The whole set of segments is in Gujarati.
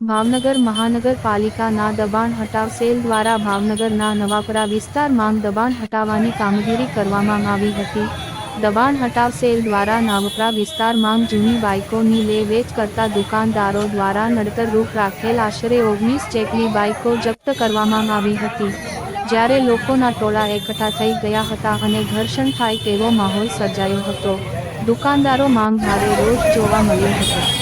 ભાવનગર મહાનગરપાલિકાના દબાણ હટાવ સેલ દ્વારા ભાવનગરના નવાપરા વિસ્તારમાં દબાણ હટાવવાની કામગીરી કરવામાં આવી હતી. દબાણ હટાવ સેલ દ્વારા નાવપરા વિસ્તારમાં જૂની બાઇકોની લે વેચ કરતા દુકાનદારો દ્વારા નડતર રૂપ રાખેલ આશરે ઓગણીસ જેટલી બાઇકો જપ્ત કરવામાં આવી હતી. જ્યારે લોકોના ટોળા એકઠા થઈ ગયા હતા અને ઘર્ષણ થાય તેવો માહોલ સર્જાયો હતો. દુકાનદારો માંગ ભારે રોજ જોવા મળ્યો હતો.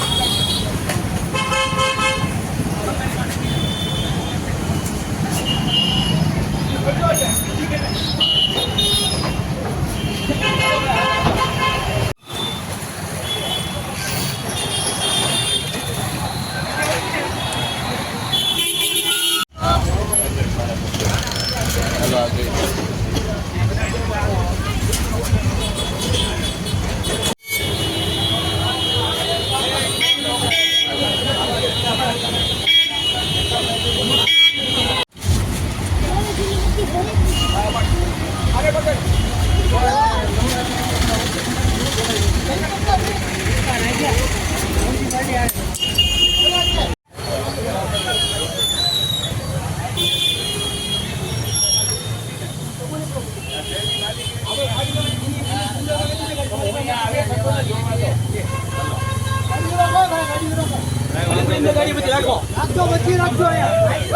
আরে বাবা રાખજો બધી રાખજો અહીંયા.